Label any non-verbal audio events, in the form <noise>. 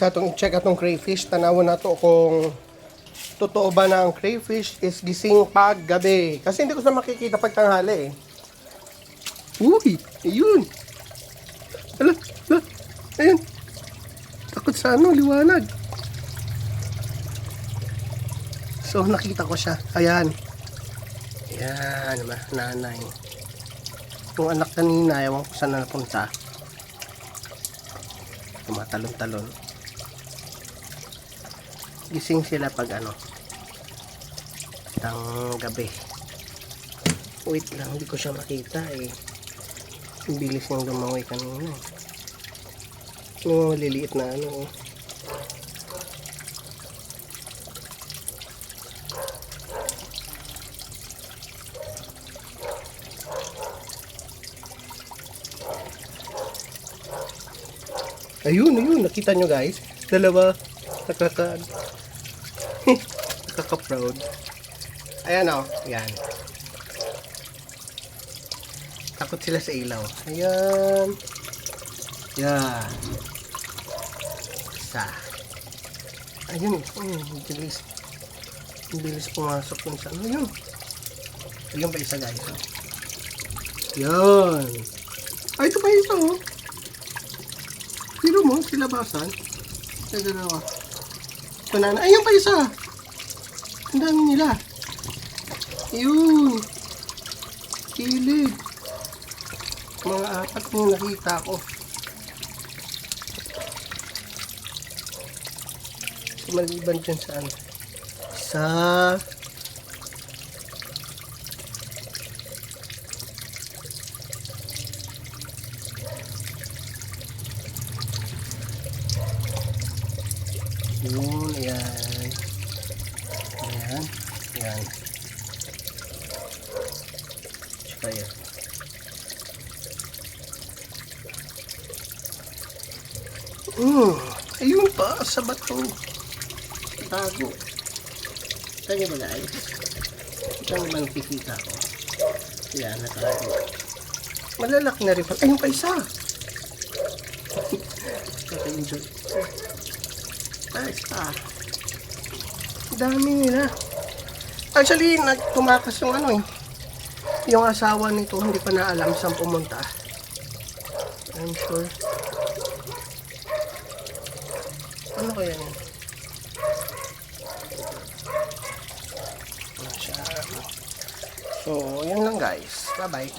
Sa atong i-check atong crayfish, tanawon nato kung totoo ba na ang crayfish is gising pag gabi. Kasi hindi ko sa makikita pag tanghali eh. Uy, ayun. Ala, ala, ayun. Takot sa ano, liwanag. So, nakita ko siya. Ayan. Ayan, ma, nanay. Yung anak kanina, ewan ko saan na napunta. Tumatalon-talon. Gising sila pag ano, ng gabi. Wait lang, hindi ko siya makita eh. Ang bilis niyang lumangoy kanina. Yung maliliit na ano. oh. Ayun, ayun, nakita nyo guys. Dalawa, nakaka... <laughs> nakaka-proud. Ayan o, yan. Takot sila sa ilaw. Ayan. Yan. Isa. Ayun, ayun, ang bilis. Ang bilis pumasok dun sa ano yun. Ayun pa isa guys. oh. Yan. Ay, ito pa isa oh. Sino mo? Sila basan? Sa dalawa. Ito na. Ayun pa isa. Ang nila. Ayun. Kilid. Mga apat yung nakita ko. Maliban dyan sa ano. Sa... Yun, ayan. Ayan, ayan. Tsaka yan. Hmm, ayun pa, sa bato. Tago. Kanya ba guys? Ito ang ibang kikita ko. Yan, natago. Malalaki na rin pa. Ayun pa isa. Kaka-enjoy. Ah, isa. Ang Dami nila. Actually, nagtumakas yung ano eh. Yung asawa nito, hindi pa na alam saan pumunta. I'm sure. Ano kaya yan? So, yun lang guys. Bye-bye.